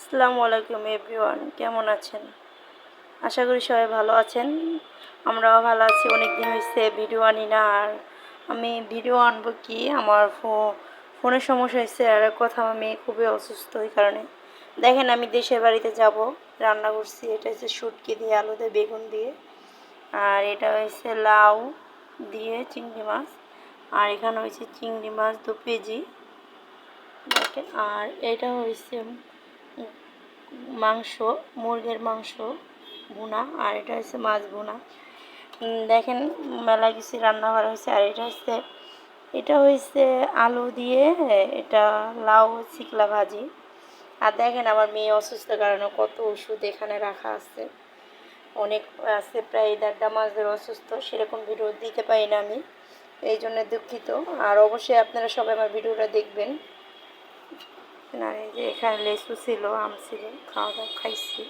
আসসালামু আলাইকুম এভরিওয়ান, কেমন আছেন? আশা করি সবাই ভালো আছেন। আমরাও ভালো আছি অনেক দিন হয়েছে ভিডিও আনি না, আর আমি ভিডিও আনব কি? আমার ফো- ফোনের সমস্যা হয়েছে আর কথা মেয়ে খুবই অসুস্থ এই কারণে। দেখেন, আমি দেশের বাড়িতে যাব, রান্না করছি, এটা হচ্ছে শুটকি দিয়ে, আলু দিয়ে, বেগুন দিয়ে। আর এটা হয়েছে লাউ দিয়ে চিংড়ি মাছ, আর এখানে হয়েছে চিংড়ি মাছ দু কেজি। আর এটা হয়েছে মাংস মুরগির মাংস ভুনা আর এটা হচ্ছে মাছ উম, দেখেন মেলা কিছু রান্না করা হয়েছে আর এটা হচ্ছে এটা হয়েছে আলু দিয়ে এটা লাউ চিকলা ভাজি। আর দেখেন আমার মেয়ে অসুস্থ কারণে কত ওষুধ এখানে রাখা আছে। অনেক আছে প্রায় দেড়টা মাস ধরে অসুস্থ সেরকম ভিডিও দিতে পারি না আমি এই জন্য দুঃখিত। আর অবশ্যই আপনারা সবাই আমার ভিডিওটা দেখবেন। এই যে এখানে লেসু ছিল আম ছিল খাওয়া দাওয়া খাইছি।